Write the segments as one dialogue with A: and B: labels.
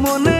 A: monet.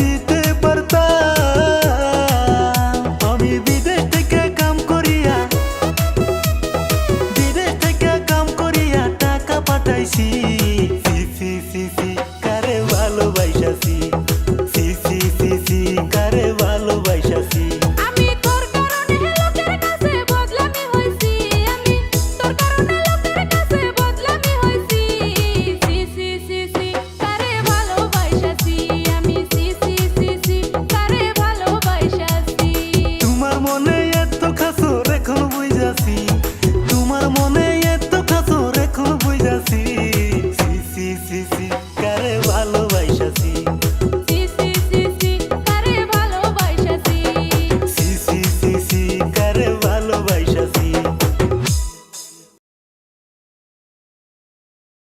A: দিতে পারতাম আমি বিদেশ থেকে কাম করিয়া, বিদেশ থেকে কাম করিয়া টাকা পাঠাইছি। C C C C